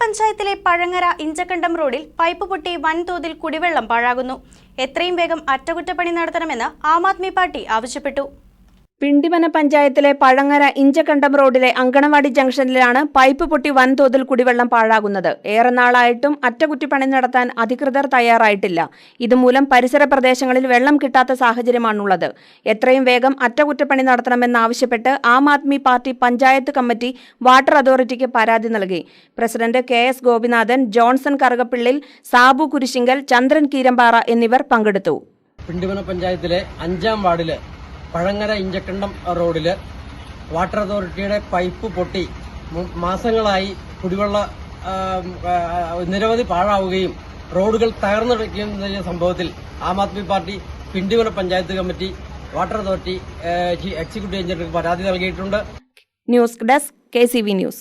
പഞ്ചായത്തിലെ പഴങ്ങര ഇഞ്ചക്കണ്ടം റോഡിൽ പൈപ്പ് പൊട്ടി വൻതോതിൽ കുടിവെള്ളം പാഴാകുന്നു. എത്രയും വേഗം അറ്റകുറ്റപ്പണി നടത്തണമെന്ന് ആം ആദ്മി പാർട്ടി ആവശ്യപ്പെട്ടു. പിണ്ടിവന പഞ്ചായത്തിലെ പഴങ്ങര ഇഞ്ചക്കണ്ടം റോഡിലെ അങ്കണവാടി ജംഗ്ഷനിലാണ് പൈപ്പ് പൊട്ടി വൻതോതിൽ കുടിവെള്ളം പാഴാകുന്നത്. ഏറെ നാളായിട്ടും അറ്റകുറ്റിപ്പണി നടത്താൻ അധികൃതർ തയ്യാറായിട്ടില്ല. ഇതുമൂലം പരിസര പ്രദേശങ്ങളിൽ വെള്ളം കിട്ടാത്ത സാഹചര്യമാണുള്ളത്. എത്രയും വേഗം അറ്റകുറ്റപ്പണി നടത്തണമെന്നാവശ്യപ്പെട്ട് Aam Aadmi party panchayat committee water അതോറിറ്റിക്ക് പരാതി നൽകി. President K S Gopinathan Johnson Karukappillil Sabu Kurisinkal Chandran Keerampara എന്നിവർ പങ്കെടുത്തു. പിണ്ടിമന പഞ്ചായത്തിലെ അഞ്ചാം വാർഡിൽ പഴങ്ങര ഇഞ്ചക്കണ്ടം റോഡിൽ വാട്ടർ അതോറിറ്റിയുടെ പൈപ്പ് പൊട്ടി. മാസങ്ങളായി കുടിവെള്ള നിരവധി പാഴാവുകയും റോഡുകൾ തകർന്നിടയ്ക്കുകയും ചെയ്യുന്ന സംഭവത്തിൽ Aam Aadmi party Pindimana panchayat committee water authority executive എഞ്ചിനീയർക്ക് പരാതി നൽകിയിട്ടുണ്ട്. News desk K news.